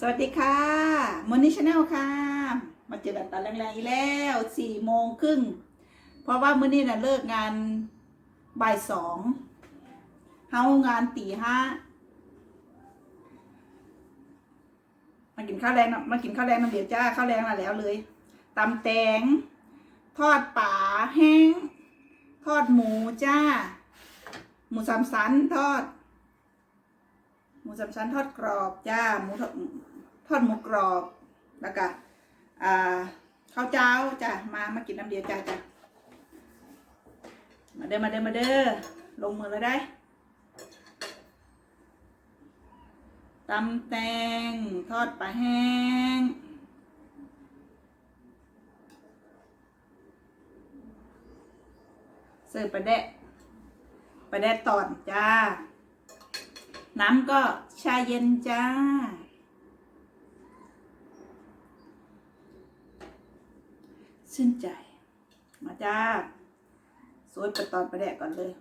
สวัสดีค่ะมอนี่ชาแนลค่ะ มาเจอกันตอนแรงๆอีกแล้วสี่โมงครึ่ง เพราะว่ามื้อนี้น่ะเลิกงานบ่ายสองเฮางานตีห้ามากินข้าวแรงมากินข้าวแรงน้ำเดียวจ้าข้าวแรงมาแล้วเลยตำแตง ทอดป่าแห้ง ทอดหมูจ้า หมูสามสันทอด มูสามชั้นทอดกรอบจ้าหมูทอดทอดหมูกรอบแล้วก็อ่าข้าวเจ้าจ้ามามากินน้ำเดียวจ้าจ้ามาเด้อมาเด้อมาเด้อลงมือเลยได้ตำแตงทอดปลาแห้งเสิร์ฟปลาแดะปลาแดะตอนจ้า น้ำก็ชาเย็นจ้า ชื่นใจ มาจ้าสวยไปตอนประแดกก่อนเลย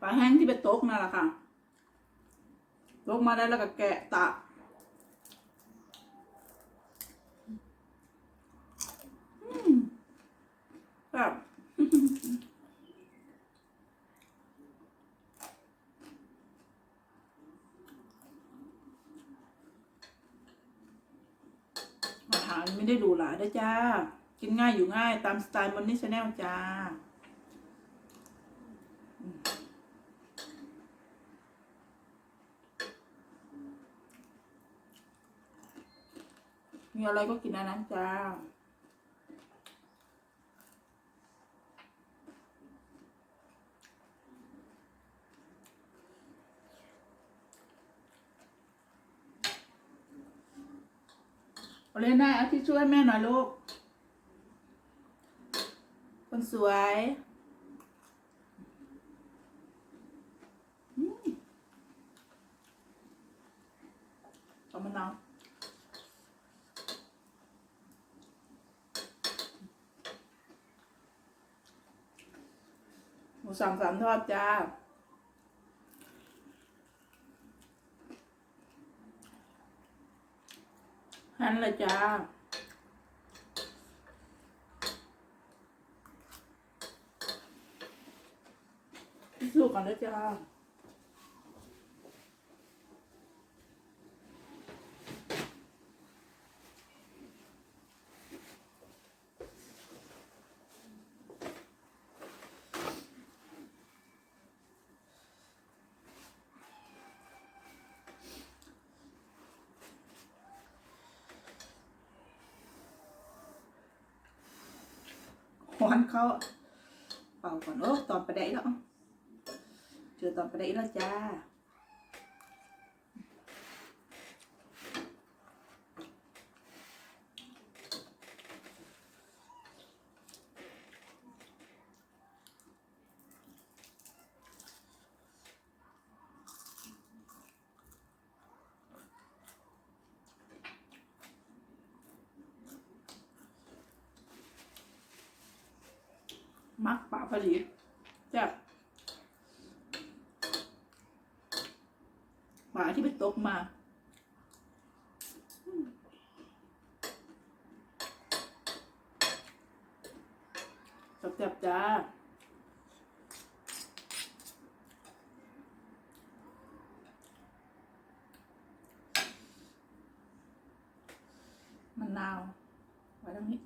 ปลาแห้งที่เป็นโต๊กนั่นแหละค่ะโต๊กมาได้แล้วก็แกะตะแบบ อาหาร ได้หรูหราด้วยจ้า กินง่ายอยู่ง่ายตามสไตล์มอนนี่ชาแนลจ้ามมีอะไรก็กินอันนั้นจ้า เลยนะเอาที่ช่วยแม่หน่อยลูก คนสวยอืมเอามะนาวหมูสามสามทอดจ้า หันละจ้า สู้กันแล้วจ้า เขาเป่าก่อนโอ้ตอนประเดี๋ยวเจอตอนประเดะแล้วจ้า มักป่าผลิตจ้ะ หมาที่ไปตกมาอืมจับๆจ้า มะนาว ไว้ตรงนี้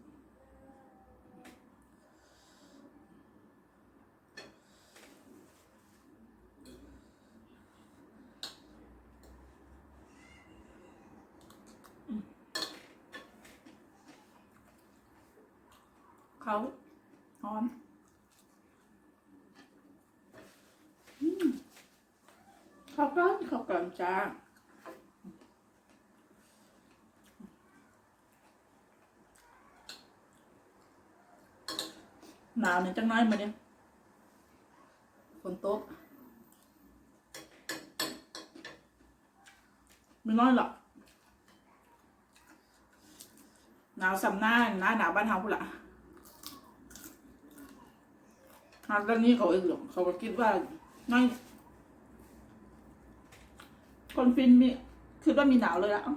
เขาหอมอืมเข้าวกล้อนเข้าวกล้อนจ้าหนาวเนี่ยจังน้อยมาเนี่ยฝนตกไม่น้อยหรอกหนาวสำน้าหน้าหนาวบ้านเฮาพุ่นละ หาเรื่องนี้เขาเองหรอกเขาก็คิดว่าน้อยคนฟินมีคือว่ามีหนาวเลยอะข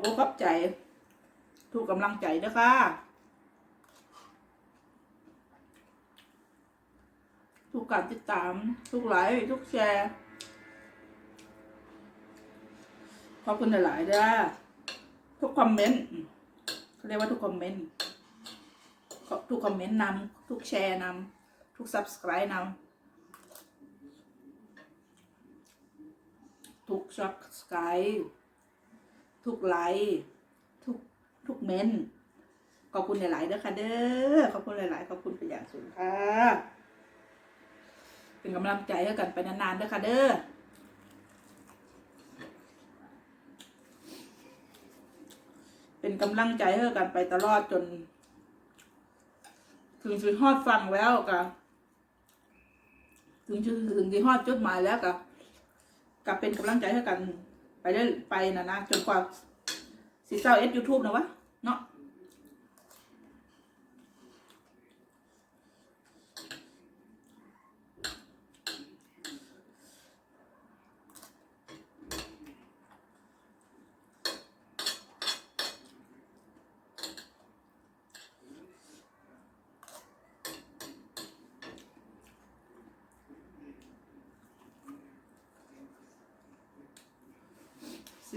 อบคุณครับใจ ทุกกำลังใจนะคะทุกการติดตาม ทุกไลค์ทุกแชร์ ขอบคุณหลายๆเด้อทุกคอมเมนต์เขาเรียกว่าทุกคอมเมนต์ขอทุกคอมเมนต์นำทุกแชร์นำทุก subscribe นำทุก subscribe ทุกไลค์ทุกทุกเมนต์ขอบคุณหลายๆเด้อค่ะเด้อขอบคุณหลาย ๆ ขอบคุณเป็นอย่างสูงค่ะเป็นกำลังใจให้กันไปนานๆเด้อค่ะเด้อเป็นกำลังใจให้กันไปตลอดจน ถึงจุดฮอดฟังแล้วกะถึงจุดถึงที่ฮอดจุดหมายแล้วกะกับเป็นกำลังใจให้กัน ไปได้ไปนะนะจนกว่าสีเศร้าเอสยูทูบนะวะ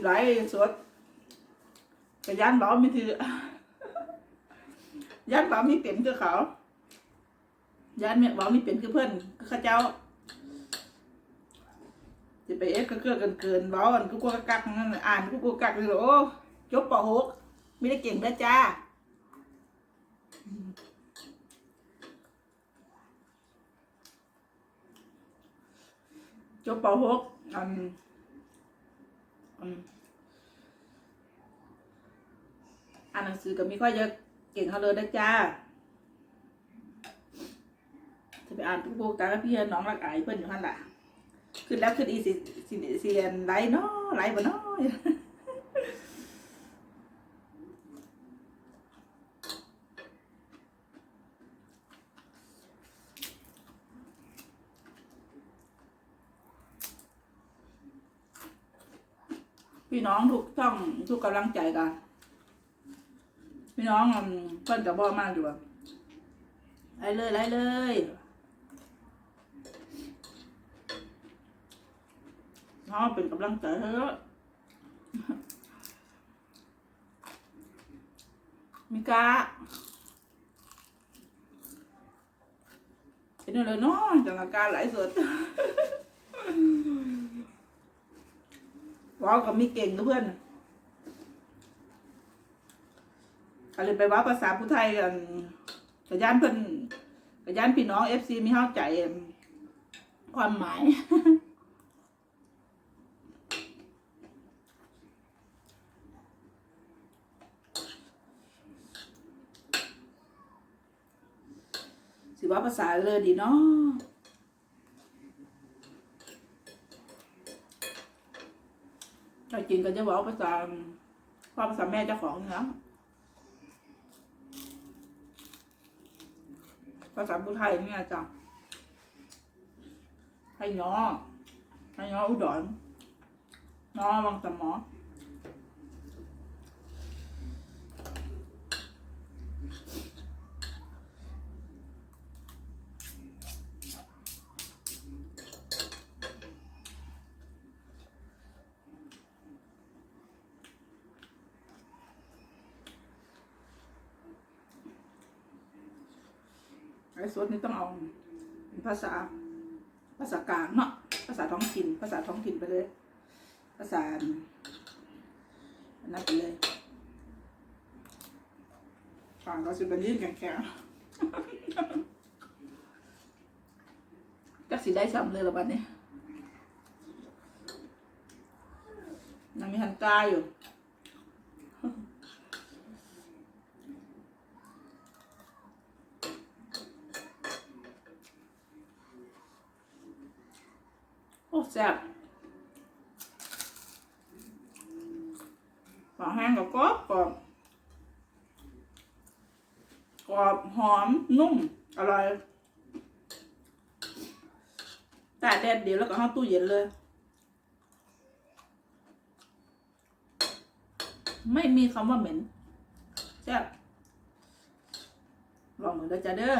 เนาะสิไลฟ์สดกระยานเบาไม่ถือยานเบามีเปลี่ยนคือเขายานเมียเบามีเปลี่ยนคือเพื่อนคือข้าเจ้าจะไปเอ็กก็เกือกันเกินเบาอันกูกลัวกักนั่นอ่านกูกลัวกักเลยโอ้จบปหกไม่ได้เก่งเด้อจ้าจบปหกอัน อ่านหนังสือก็มีค่อยเยอะเก่งเขาเลยนะจ้าจะไปอ่านทุกพวกตาพี่น้องรักอายเพื่อนอยู่ท่านล่ะขึ้นแล้วขึ้นอีสิสิเรียนไลเนาะไลบ่เนาะ พี่น้องทุกช่องทุกกำลังใจกันพี่น้องเพิ่นกับบ่มากอยู่อะไล่เลยไล่เลยน้องเป็นกำลังใจเถอะมิกาเป็นอะไรเนาะจังอาการหลสุด ว้าวกับมีเก่งเพื่อนอะไรไปว่าภาษาผู้ไทยกันกระยานเพิ่อนกระยานพี่น้องเอฟซีมีเข้าใจ ความหมายสิว่าภาษาเลยดีเนาะ ถ้าจริงก็จะบอกภาษาความภาษาแม่เจ้าของนะภาษาพุไทยเนี่ยจ้ะให้ย้อให้ย้ออุดรน้อวังสมอ ไอ้สดนี่ต้องเอาเป็นภาษา ภาษากลางเนาะภาษาท้องถิ่น ภาษาท้องถิ่นไปเลย ภาษาอันนั้นไปเลยฝั่งเราสิเป็นยืนแข็งๆจักสิได้ซ้ำเลยละบัดนี้ยังมีหันกายอยู่ โอ้แซ่บปลาแห้งกับกรอบกรอบกรอบหอมนุ่ม อร่อยแต่แดดเดียวแล้วก็เข้าตู้เย็นเลย ไม่มีคำว่าเหม็นแซ่บลองเหมือเด้อจ้าเด้อ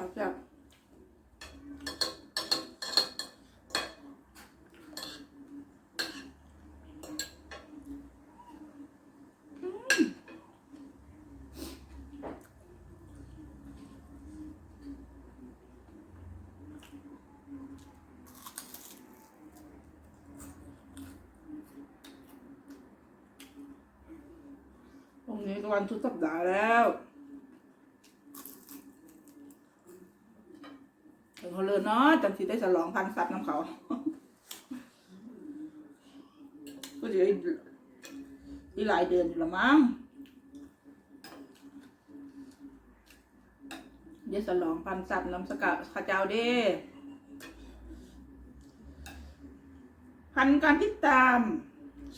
จับจับตรงนี้ก็วันทุกสัปดาห์แล้ว ถึง เนาะจำสิได้ฉลองพันสัตว์น้ำเขาก็จะอีหลายเดือนอยู่ละมั้งเดี๋ยวฉลองพันสัตว์น้ำสกัดข้าเจ้าเด้พันการติดตาม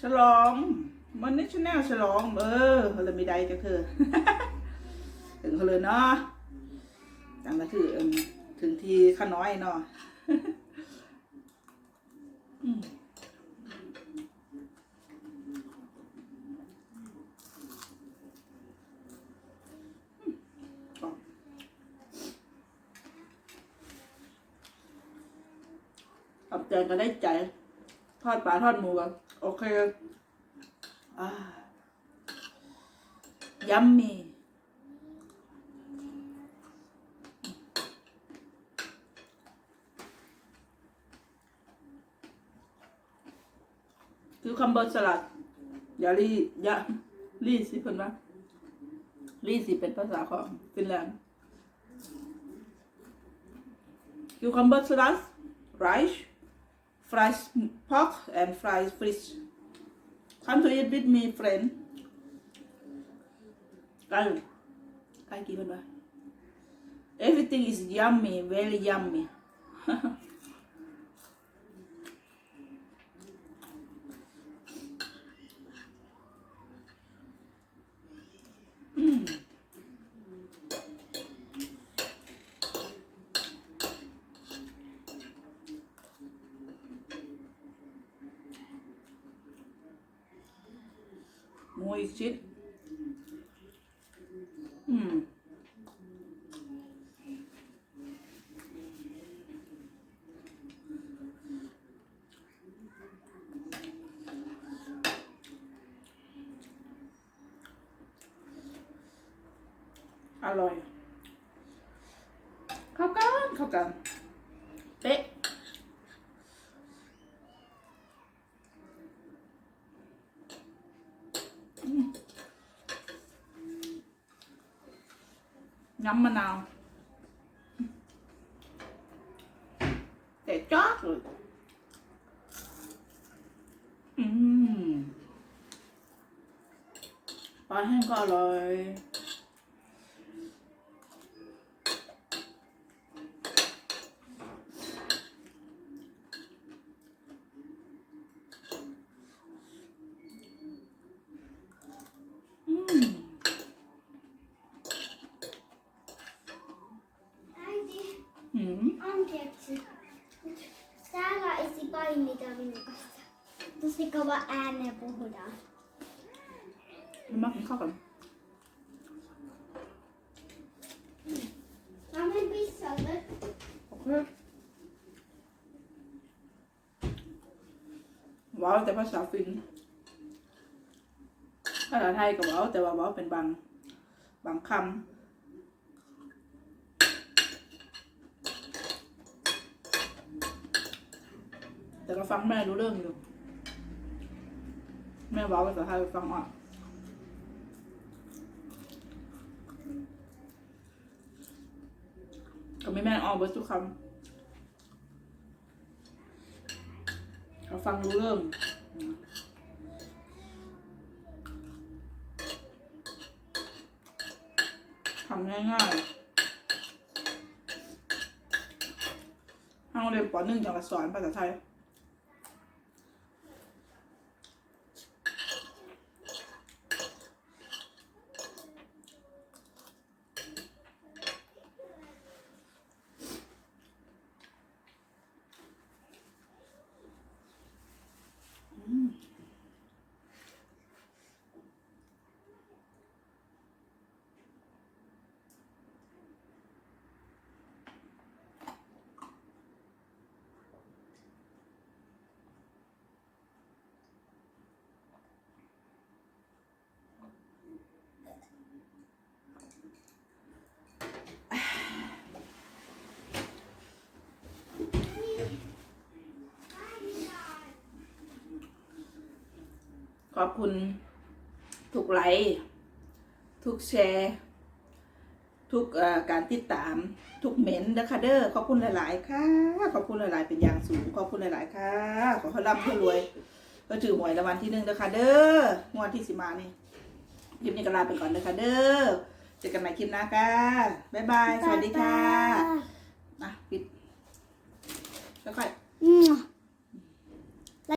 ฉลองมันนี่ชแนลฉลองเออเขาเลยไม่ได้จะคือถึงเขาเลยเนาะจังละคือ ถึงทีข้าน้อยเนาะอืมอืมขอบใจก็ได้ใจ ทอดปลาทอดหมูกันโอเคอ่ายัมมี่ คือคัมเบอร์สลัด อย่ารีอย่ารีสิเพิ่นว่ารีสิเป็นภาษาของฟินแลนด์คิวคัมเบอร์สลัดไรช์ฟรายส์พัก pork and fried fish come to eat with me friend กันกันกินเพิ่นว่า everything is yummy very yummy อร่อยเข้ากันเข้ากันเป๊ะน้ำมะนาวแต่จ้าเลยอืมปลาแห้งก็อร่อย Tosi kova ääneen puhutaan. มากินข้าวกัน Mä menen pissalle. โอเคว้าวแต่ภาษาฟินภาษาไทยก็ว้าวแต่ว่าว้าวเป็นบางบางคำแต่ก็ฟังแม่รู้เรื่องอยู่ แม่ว้าวภาษาไทยฟังออกก็ไม่แม่นออกเบอร์ทุกคำเขาฟังรู้เรื่องทำง่ายๆทางโรงเรียนปหนึ่งจังหวัดสอนภาษาไทย อบคุณ ทุกไลค์ทุกแชร์ ทุกเอ่อการติดตาม ทุกเม้นต์นะคะเด้อขอบคุณหลาย ๆ ค่ะ ขอบคุณหลาย ๆ เป็นอย่างสูง ขอบคุณหลาย ๆ ค่ะ ขอให้ร่ำให้รวยก็ถือหวยรางวัลที่หนึ่งนะคะเด้องวดที่สิมานี่คลิปนี้ก็ลาไปก่อนนะคะเด้อเจอกันใหม่คลิปหน้าค่ะบ๊ายบาย สวัสดีค่ะอะปิดแล้วค่อย Mua.